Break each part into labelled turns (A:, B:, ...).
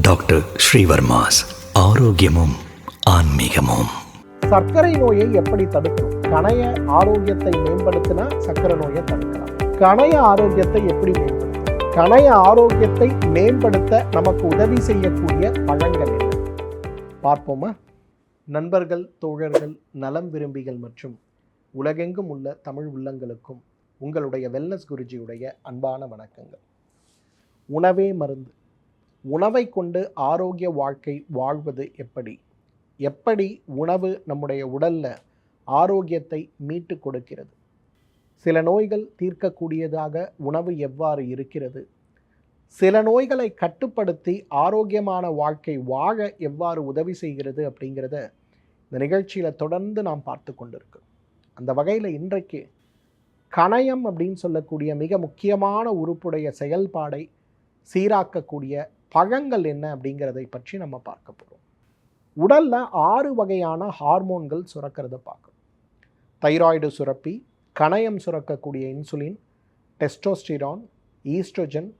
A: Doctor Srivarma's ஆரோக்கியமும் ஆன்மீகமும்.
B: சர்க்கரை நோயை எப்படி தடுக்கும்? கணைய ஆரோக்கியத்தை மேம்படுத்தினா சர்க்கரை நோயை தடுக்கலாம். கணைய ஆரோக்கியத்தை எப்படி மேம்படுத்தும் கணைய ஆரோக்கியத்தை மேம்படுத்த நமக்கு உதவி செய்யக்கூடிய பழங்கள் என்ன? பார்ப்போமா? நண்பர்கள் தோழர்கள் நலம் விரும்பிகள் மற்றும் உலகெங்கும் உள்ள தமிழ் உள்ளங்களுக்கும் உங்களுடைய வெல்னஸ் குருஜியுடைய அன்பான வணக்கங்கள். உணவே மருந்து. உணவை கொண்டு ஆரோக்கிய வாழ்க்கை வாழ்வது எப்படி? எப்படி உணவு நம்முடைய உடலில் ஆரோக்கியத்தை மீட்டு கொடுக்கிறது? சில நோய்கள் தீர்க்கக்கூடியதாக உணவு எவ்வாறு இருக்கிறது? சில நோய்களை கட்டுப்படுத்தி ஆரோக்கியமான வாழ்க்கை வாழ எவ்வாறு உதவி செய்கிறது அப்படிங்கிறத இந்த நிகழ்ச்சியில் தொடர்ந்து நாம் பார்த்து கொண்டிருக்கோம் அந்த வகையில் இன்றைக்கு கணையம் அப்படின்னு சொல்லக்கூடிய மிக முக்கியமான உறுப்புடைய செயல்பாடை சீராக்கக்கூடிய பழங்கள் என்ன அப்படிங்கிறதை பற்றி நம்ம பார்க்க போகிறோம் உடலில் ஆறு வகையான ஹார்மோன்கள் சுரக்கிறத பார்க்கணும். தைராய்டு சுரப்பி கணையம் சுரக்கக்கூடிய இன்சுலின் டெஸ்டோஸ்டிரான் ஈஸ்ட்ரோஜன்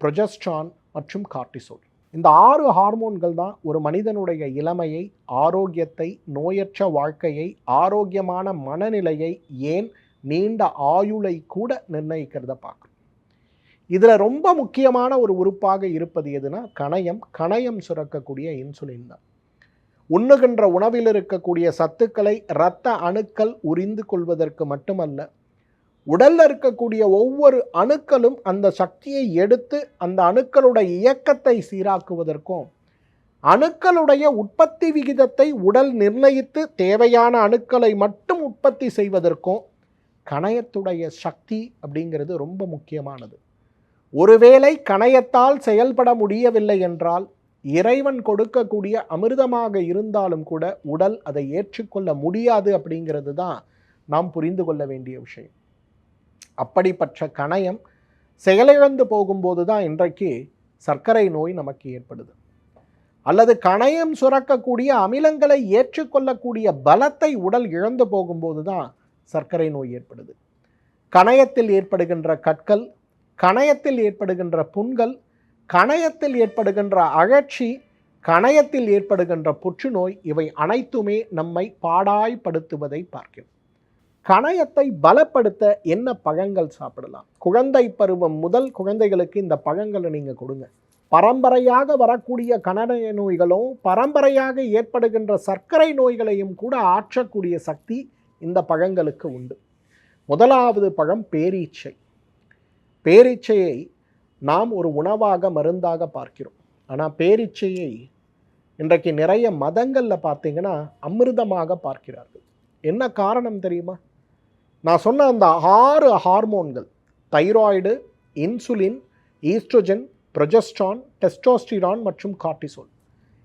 B: ப்ரொஜஸ்ட்ரான் மற்றும் கார்டிசோல். இந்த ஆறு ஹார்மோன்கள் தான் ஒரு மனிதனுடைய இளமையை ஆரோக்கியத்தை நோயற்ற வாழ்க்கையை ஆரோக்கியமான மனநிலையை ஏன் நீண்ட ஆயுளை கூட நிர்ணயிக்கிறத பார்க்கணும். இதில் ரொம்ப முக்கியமான ஒரு உறுப்பாக இருப்பது எதுனா கணையம் கணையம் சுரக்கக்கூடிய இன்சுலின் தான். உண்ணுகின்ற உணவில் இருக்கக்கூடிய சத்துக்களை இரத்த அணுக்கள் உறிந்து கொள்வதற்கு மட்டுமல்ல உடலில் இருக்கக்கூடிய ஒவ்வொரு அணுக்களும் அந்த சக்தியை எடுத்து அந்த அணுக்களுடைய இயக்கத்தை சீராக்குவதற்கும் அணுக்களுடைய உற்பத்தி விகிதத்தை உடல் நிர்ணயித்து தேவையான அணுக்களை மட்டும் உற்பத்தி செய்வதற்கும் கணையத்துடைய சக்தி அப்படிங்கிறது ரொம்ப முக்கியமானது. ஒருவேளை கணையத்தால் செயல்பட முடியவில்லை என்றால் இறைவன் கொடுக்கக்கூடிய அமிர்தமாக இருந்தாலும் கூட உடல் அதை ஏற்றுக்கொள்ள முடியாது அப்படிங்கிறது தான் நாம் புரிந்து கொள்ள வேண்டிய விஷயம். அப்படிப்பட்ட கணையம் செயலிழந்து போகும்போது தான் இன்றைக்கு சர்க்கரை நோய் நமக்கு ஏற்படுது. அல்லது கணையம் சுரக்கக்கூடிய அமிலங்களை ஏற்றுக்கொள்ளக்கூடிய பலத்தை உடல் இழந்து போகும்போது தான் சர்க்கரை நோய் ஏற்படுது. கணையத்தில் ஏற்படுகின்ற கற்கள் கணையத்தில் ஏற்படுகின்ற புண்கள் கணையத்தில் ஏற்படுகின்ற அழற்சி கணையத்தில் ஏற்படுகின்ற புற்றுநோய் இவை அனைத்துமே நம்மை பாடாய்படுத்துவதை பார்க்கிறோம் கணையத்தை பலப்படுத்த என்ன பழங்கள் சாப்பிடலாம்? குழந்தை பருவம் முதல் குழந்தைகளுக்கு இந்த பழங்களை நீங்கள் கொடுங்க. பரம்பரையாக வரக்கூடிய கணைய நோய்களும் பரம்பரையாக ஏற்படுகின்ற சர்க்கரை நோய்களையும் கூட ஆற்றக்கூடிய சக்தி இந்த பழங்களுக்கு உண்டு. முதலாவது பழம் பேரீச்சை. பேரீச்சையை நாம் ஒரு உணவாக மருந்தாக பார்க்கிறோம். ஆனால் பேரீச்சையை இன்றைக்கு நிறைய மதங்களில் பார்த்தீங்கன்னா அமிர்தமாக பார்க்கிறார்கள். என்ன காரணம் தெரியுமா? நான் சொன்ன அந்த ஆறு ஹார்மோன்கள் thyroid insulin oestrogen progesterone testosterone மற்றும் கார்டிசோல்.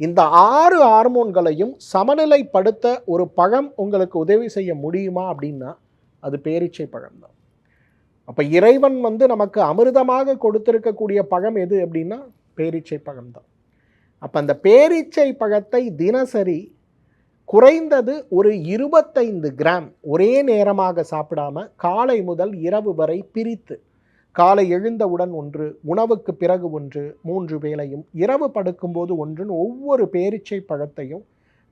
B: இந்த ஆறு ஹார்மோன்களையும் சமநிலைப்படுத்த ஒரு பழம் உங்களுக்கு உதவி செய்ய முடியுமா அப்படின்னா அது பேரீச்சை பழம் தான் அப்போ இறைவன் வந்து நமக்கு அமிர்தமாக கொடுத்திருக்கக்கூடிய பழம் எது அப்படின்னா பேரீச்சை பழம் தான் அப்போ அந்த பேரீச்சை பழத்தை தினசரி குறைந்தது ஒரு இருபத்தைந்து கிராம் ஒரே நேரமாக சாப்பிடாம காலை முதல் இரவு வரை பிரித்து காலை எழுந்தவுடன் ஒன்று உணவுக்கு பிறகு ஒன்று மூன்று வேளையும் இரவு படுக்கும்போது ஒன்றுன்னு ஒவ்வொரு பேரீச்சை பழத்தையும்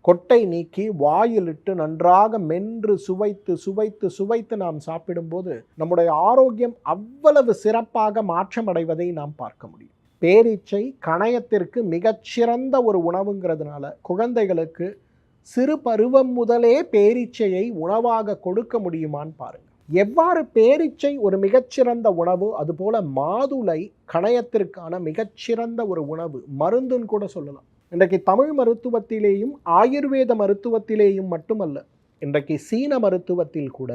B: கொட்டை நீக்கி வாயிலிட்டு நன்றாக மென்று சுவைத்து சுவைத்து சுவைத்து நாம் சாப்பிடும்போது நம்முடைய ஆரோக்கியம் அவ்வளவு சிறப்பாக மாற்றமடைவதை நாம் பார்க்க முடியும். பேரீச்சை கணையத்திற்கு மிகச்சிறந்த ஒரு உணவுங்கிறதுனால குழந்தைகளுக்கு சிறு பருவம் முதலே பேரீச்சையை உணவாக கொடுக்க முடியுமான்னு பாருங்க. எவ்வாறு பேரீச்சை ஒரு மிகச்சிறந்த உணவு அதுபோல மாதுளை கணையத்திற்கான மிகச்சிறந்த ஒரு உணவு மருந்துன்னு கூட சொல்லலாம். இன்றைக்கு தமிழ் மருத்துவத்திலேயும் ஆயுர்வேத மருத்துவத்திலேயும் மட்டுமல்ல இன்றைக்கு சீன மருத்துவத்தில் கூட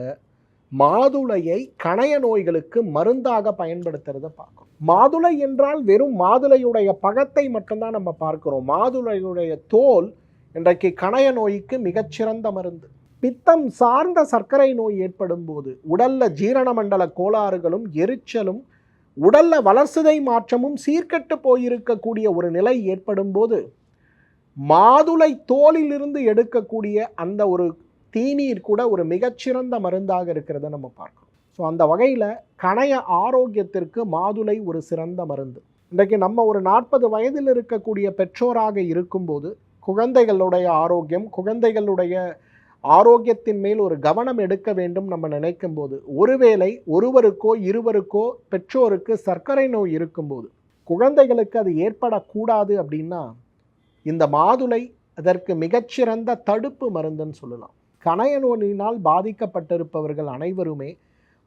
B: மாதுளையை கணைய நோய்களுக்கு மருந்தாக பயன்படுத்துறத பார்க்கும் மாதுளை என்றால் வெறும் மாதுளையுடைய பழத்தை மட்டும்தான் நம்ம பார்க்கிறோம். மாதுளையுடைய தோல் இன்றைக்கு கணைய நோய்க்கு மிகச்சிறந்த மருந்து. பித்தம் சார்ந்த சர்க்கரை நோய் ஏற்படும் போது உடல்ல ஜீரண மண்டல கோளாறுகளும் எரிச்சலும் உடல்ல வளர்சிதை மாற்றமும் சீர்கெட்டு போயிருக்கக்கூடிய ஒரு நிலை ஏற்படும் போது மாதுளை தோலிலிருந்து எடுக்கக்கூடிய அந்த ஒரு தீநீர் கூட ஒரு மிகச்சிறந்த மருந்தாக இருக்கிறத நம்ம பார்க்கணும் ஸோ அந்த வகையில் கணைய ஆரோக்கியத்திற்கு மாதுளை ஒரு சிறந்த மருந்து. இன்றைக்கு நம்ம ஒரு நாற்பது வயதில் இருக்கக்கூடிய பெற்றோராக இருக்கும்போது குழந்தைகளுடைய ஆரோக்கியம் குழந்தைகளுடைய ஆரோக்கியத்தின் மேல் ஒரு கவனம் எடுக்க வேண்டும் நம்ம நினைக்கும் போது ஒருவேளை ஒருவருக்கோ இருவருக்கோ பெற்றோருக்கு சர்க்கரை நோய் இருக்கும்போது குழந்தைகளுக்கு அது ஏற்படக்கூடாது அப்படின்னா இந்த மாதுளை அதற்கு மிகச்சிறந்த தடுப்பு மருந்துன்னு சொல்லலாம். கணைய நோயினால் பாதிக்கப்பட்டிருப்பவர்கள் அனைவருமே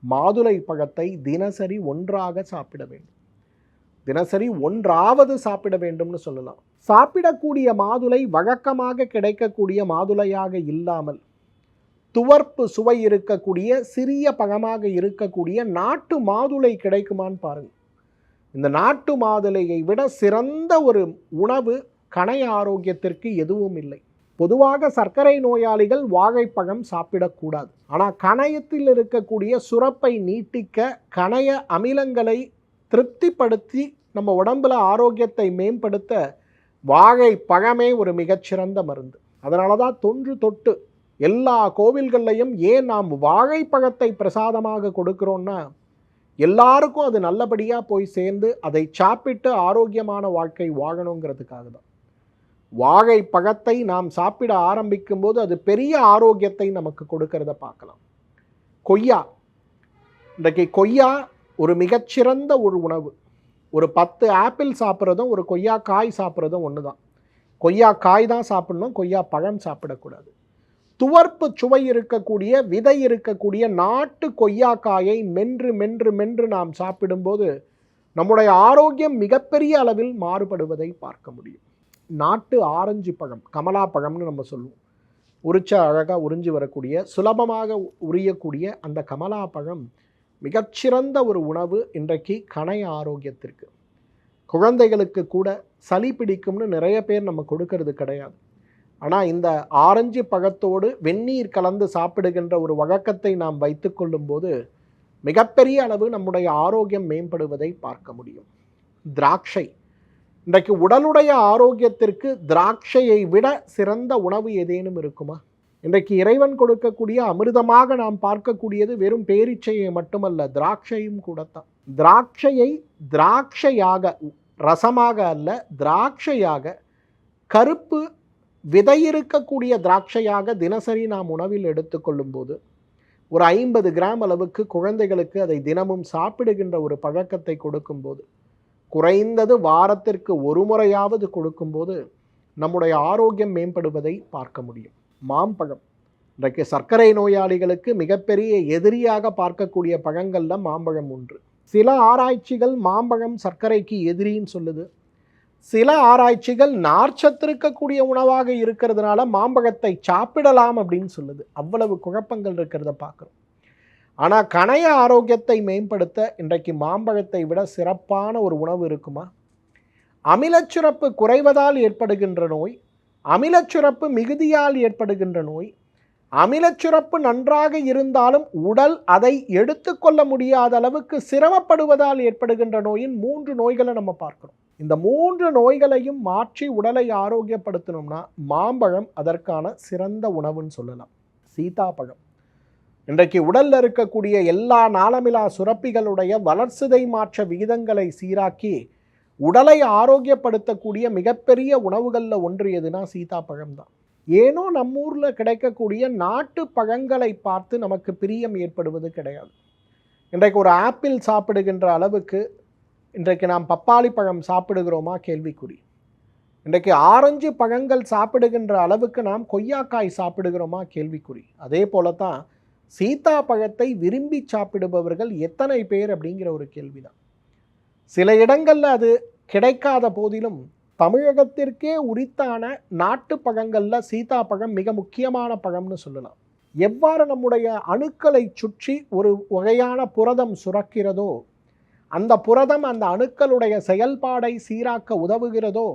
B: மாதுளை பழத்தை தினசரி ஒன்றாக சாப்பிட வேண்டும். தினசரி ஒன்றாவது சாப்பிட வேண்டும்னு சொல்லலாம். சாப்பிடக்கூடிய மாதுளை வழக்கமாக கிடைக்கக்கூடிய மாதுளையாக இல்லாமல் துவர்ப்பு சுவை இருக்கக்கூடிய சிறிய பழமாக இருக்கக்கூடிய நாட்டு மாதுளை கிடைக்குமான்னு பாருங்கள் இந்த நாட்டு மாதுளையை விட சிறந்த ஒரு உணவு கணைய ஆரோக்கியத்திற்கு எதுவும் இல்லை. பொதுவாக சர்க்கரை நோயாளிகள் வாழைப்பழம் சாப்பிடக்கூடாது. ஆனால் கணையத்தில் இருக்கக்கூடிய சுரப்பை நீட்டிக்க கணைய அமிலங்களை திருப்திப்படுத்தி நம்ம உடம்புல ஆரோக்கியத்தை மேம்படுத்த வாழைப்பழமே ஒரு மிகச்சிறந்த மருந்து. அதனால தான் தொன்று தொட்டு எல்லா கோவில்கள்லையும் ஏன் நாம் வாழைப்பழத்தை பிரசாதமாக கொடுக்குறோன்னா எல்லாருக்கும் அது நல்லபடியாக போய் சேர்ந்து அதை சாப்பிட்டு ஆரோக்கியமான வாழ்க்கை வாழணுங்கிறதுக்காக தான் வாழை பழத்தை நாம் சாப்பிட ஆரம்பிக்கும் போது அது பெரிய ஆரோக்கியத்தை நமக்கு கொடுக்கறத பார்க்கலாம். கொய்யா. இன்றைக்கு கொய்யா ஒரு மிகச்சிறந்த ஒரு உணவு. ஒரு பத்து ஆப்பிள் சாப்பிட்றதும் ஒரு கொய்யா காய் சாப்பிட்றதும் ஒன்று தான். கொய்யா காய் தான் சாப்பிடணும் கொய்யா பழம் சாப்பிடக்கூடாது. துவர்ப்பு சுவை இருக்கக்கூடிய விதை இருக்கக்கூடிய நாட்டு கொய்யாக்காயை மென்று மென்று மென்று நாம் சாப்பிடும்போது நம்முடைய ஆரோக்கியம் மிகப்பெரிய அளவில் மாறுபடுவதை பார்க்க முடியும். நாட்டு ஆரஞ்சு பழம் கமலா பழம்னு நம்ம சொல்லுவோம். உரிச்ச அழகாக உறிஞ்சி வரக்கூடிய சுலபமாக உரியக்கூடிய அந்த கமலா பழம் மிகச்சிறந்த ஒரு உணவு இன்றைக்கு கணை ஆரோக்கியத்திற்கு. குழந்தைகளுக்கு கூட சளி பிடிக்கும்னு நிறைய பேர் நம்ம கொடுக்கறது கிடையாது. ஆனால் இந்த ஆரஞ்சு பழத்தோடு வெந்நீர் கலந்து சாப்பிடுகின்ற ஒரு வழக்கத்தை நாம் வைத்து கொள்ளும்போது மிகப்பெரிய அளவு நம்முடைய ஆரோக்கியம் மேம்படுவதை பார்க்க முடியும். திராட்சை இன்றைக்கு உடலுடைய ஆரோக்கியத்திற்கு திராட்சையை விட சிறந்த உணவு ஏதேனும் இருக்குமா? இன்றைக்கு இறைவன் கொடுக்கக்கூடிய அமிர்தமாக நாம் பார்க்கக்கூடியது வெறும் பேரிச்சையை மட்டுமல்ல திராட்சையும் கூடத்தான். திராட்சையை திராட்சையாக ரசமாக அல்ல திராட்சையாக கருப்பு விதை இருக்கக்கூடிய திராட்சையாக தினசரி நாம் உணவில் எடுத்துக்கொள்ளும் போது ஒரு ஐம்பது கிராம் அளவுக்கு குழந்தைகளுக்கு அதை தினமும் சாப்பிடுகின்ற ஒரு பழக்கத்தை கொடுக்கும்போது குறைந்தது வாரத்திற்கு ஒரு முறையாவது கொடுக்கும்போது நம்முடைய ஆரோக்கியம் மேம்படுவதை பார்க்க முடியும். மாம்பழம். இன்றைக்கு சர்க்கரை நோயாளிகளுக்கு மிகப்பெரிய எதிரியாக பார்க்கக்கூடிய பழங்களில் மாம்பழம் ஒன்று. சில ஆராய்ச்சிகள் மாம்பழம் சர்க்கரைக்கு எதிரின்னு சொல்லுது. சில ஆராய்ச்சிகள் நார்ச்சத்து இருக்கக்கூடிய உணவாக இருக்கிறதுனால மாம்பழத்தை சாப்பிடலாம் அப்படின்னு சொல்லுது. அவ்வளவு குழப்பங்கள் இருக்கிறத பார்க்குறோம். ஆனால் கணைய ஆரோக்கியத்தை மேம்படுத்த இன்றைக்கு மாம்பழத்தை விட சிறப்பான ஒரு உணவு இருக்குமா? அமிலச்சுரப்பு குறைவதால் ஏற்படுகின்ற நோய் அமிலச்சுரப்பு மிகுதியால் ஏற்படுகின்ற நோய் அமிலச்சுரப்பு நன்றாக இருந்தாலும் உடல் அதை எடுத்துக்கொள்ள முடியாத அளவுக்கு சிரமப்படுவதால் ஏற்படுகின்ற நோயின் மூன்று நோய்களை நம்ம பார்க்கணும் இந்த மூன்று நோய்களையும் மாற்றி உடலை ஆரோக்கியப்படுத்தணும்னா மாம்பழம் அதற்கான சிறந்த உணவுன்னு சொல்லலாம். சீதாப்பழம். இன்றைக்கு உடலில் இருக்கக்கூடிய எல்லா நாளமிலா சுரப்பிகளுடைய வளர்சிதை மாற்ற விகிதங்களை சீராக்கி உடலை ஆரோக்கியப்படுத்தக்கூடிய மிகப்பெரிய உணவுகளில் ஒன்று எதுனா சீதாப்பழம் தான். ஏனோ நம்ம ஊரில் கிடைக்கக்கூடிய நாட்டு பழங்களை பார்த்து நமக்கு பிரியம் ஏற்படுவது கிடையாது. இன்றைக்கு ஒரு ஆப்பிள் சாப்பிடுகின்ற அளவுக்கு இன்றைக்கு நாம் பப்பாளி பழம் சாப்பிடுகிறோமா? கேள்விக்குறி. இன்றைக்கு ஆரஞ்சு பழங்கள் சாப்பிடுகின்ற அளவுக்கு நாம் கொய்யாக்காய் சாப்பிடுகிறோமா? கேள்விக்குறி. அதே போல தான் சீதாப்பழத்தை விரும்பி சாப்பிடுபவர்கள் எத்தனை பேர் அப்படிங்கிற ஒரு கேள்விதான். சில இடங்களில் அது கிடைக்காத போதிலும் தமிழகத்திற்கே உரித்தான நாட்டு பழங்களில் சீதாப்பழம் மிக முக்கியமான பழம்னு சொல்லலாம். எவ்வாறு நம்முடைய அணுக்களை சுற்றி ஒரு வகையான புரதம் சுரக்கிறதோ அந்த புரதம் அந்த அணுக்களுடைய செயல்பாடை சீராக்க உதவுகிறதோ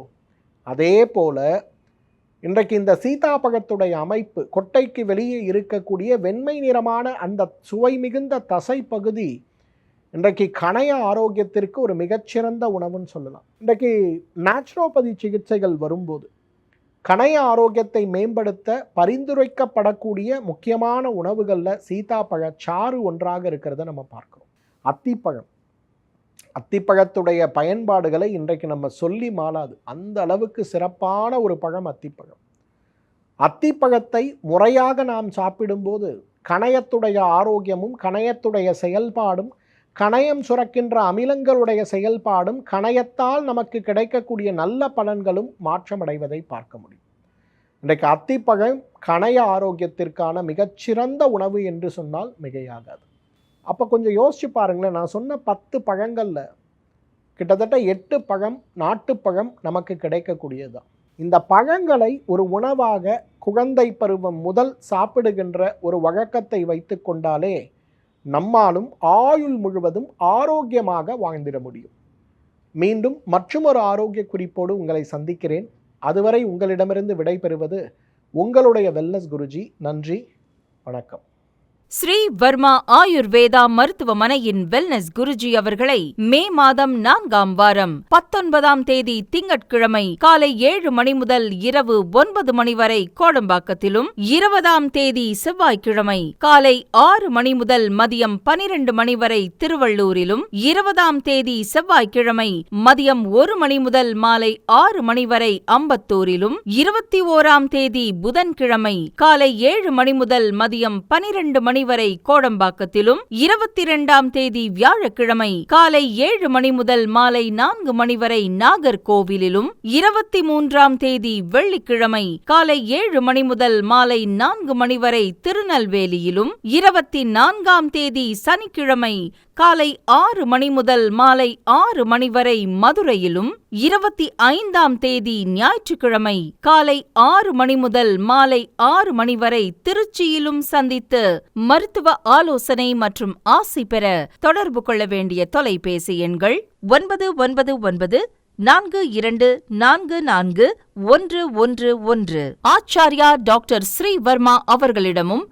B: அதே போல இன்றைக்கு இந்த சீதாபகத்துடைய அமைப்பு கொட்டைக்கு வெளியே இருக்கக்கூடிய வெண்மை நிறமான அந்த சுவை மிகுந்த தசை பகுதி இன்றைக்கு கணைய ஆரோக்கியத்திற்கு ஒரு மிகச்சிறந்த உணவுன்னு சொல்லலாம். இன்றைக்கு நேச்சுரோபதி சிகிச்சைகள் வரும்போது கணைய ஆரோக்கியத்தை மேம்படுத்த பரிந்துரைக்கப்படக்கூடிய முக்கியமான உணவுகளில் சீதாப்பழ சாறு ஒன்றாக இருக்கிறத நம்ம பார்க்குறோம். அத்திப்பழம். அத்திப்பழத்துடைய பயன்பாடுகளை இன்றைக்கு நம்ம சொல்லி மாளாது அந்த அளவுக்கு சிறப்பான ஒரு பழம் அத்திப்பழம். அத்திப்பழத்தை முறையாக நாம் சாப்பிடும்போது கணையத்துடைய ஆரோக்கியமும் கணையத்துடைய செயல்பாடும் கணையம் சுரக்கின்ற அமிலங்களுடைய செயல்பாடும் கணையத்தால் நமக்கு கிடைக்கக்கூடிய நல்ல பலன்களும் மாற்றமடைவதை பார்க்க முடியும். இன்றைக்கு அத்திப்பழம் கணைய ஆரோக்கியத்திற்கான மிகச்சிறந்த உணவு என்று சொன்னால் மிகையாகாது. அப்போ கொஞ்சம் யோசிச்சு பாருங்களேன். நான் சொன்ன பத்து பழங்களில் கிட்டத்தட்ட எட்டு பழம் நாட்டுப்பழம் நமக்கு கிடைக்கக்கூடியது. தான் இந்த பழங்களை ஒரு உணவாக குழந்தை பருவம் முதல் சாப்பிடுகின்ற ஒரு வழக்கத்தை வைத்து கொண்டாலே நம்மாலும் ஆயுள் முழுவதும் ஆரோக்கியமாக வாழ்ந்திட முடியும். மீண்டும் மற்றொரு ஆரோக்கிய குறிப்போடு உங்களை சந்திக்கிறேன். அதுவரை உங்களிடமிருந்து விடைபெறுவது உங்களுடைய வெல்னஸ் குருஜி. நன்றி வணக்கம்.
C: ஸ்ரீ வர்மா ஆயுர்வேதா மருத்துவமனையின் வெல்னஸ் குருஜி அவர்களை மே மாதம் நான்காம் வாரம் பத்தொன்பதாம் தேதி திங்கட்கிழமை காலை ஏழு மணி முதல் இரவு ஒன்பது மணி வரை கோடம்பாக்கத்திலும் இருபதாம் தேதி செவ்வாய்க்கிழமை காலை ஆறு மணி முதல் மதியம் பனிரெண்டு மணி வரை திருவள்ளூரிலும் இருபதாம் தேதி செவ்வாய்க்கிழமை மதியம் ஒரு மணி முதல் மாலை ஆறு மணி வரை அம்பத்தூரிலும் இருபத்தி ஓராம் தேதி புதன்கிழமை காலை ஏழு மணி முதல் மதியம் பனிரெண்டு மணி வரை கோடம்பாக்கத்திலும் இருபத்தி இரண்டாம் தேதி வியாழக்கிழமை காலை ஏழு மணி முதல் மாலை நான்கு மணி வரை நாகர்கோவிலிலும் இருபத்தி மூன்றாம் தேதி வெள்ளிக்கிழமை காலை ஏழு மணி முதல் மாலை நான்கு மணி வரை திருநெல்வேலியிலும் இருபத்தி நான்காம் தேதி சனிக்கிழமை காலை ஆறு மணி முதல் மாலை ஆறு மணி வரை மதுரையிலும் இருபத்தி ஐந்தாம் தேதி ஞாயிற்றுக்கிழமை காலை ஆறு மணி முதல் மாலை ஆறு மணி வரை திருச்சியிலும் சந்தித்து மருத்துவ ஆலோசனை மற்றும் ஆசி பெற தொடர்பு கொள்ள வேண்டிய தொலைபேசி எண்கள் ஒன்பது ஒன்பது ஒன்பது நான்கு இரண்டு நான்கு நான்கு ஒன்று ஒன்று ஒன்று. ஆச்சாரியா டாக்டர் ஸ்ரீவர்மா அவர்களிடமும்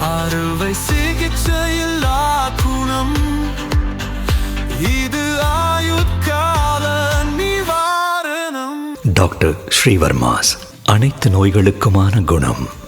D: அறுவை சிகிச்சையில்லா குணம். இது ஆயுட்கால நிவாரணம்.
A: டாக்டர் ஸ்ரீவர்மாஸ் அனைத்து நோய்களுக்குமான குணம்.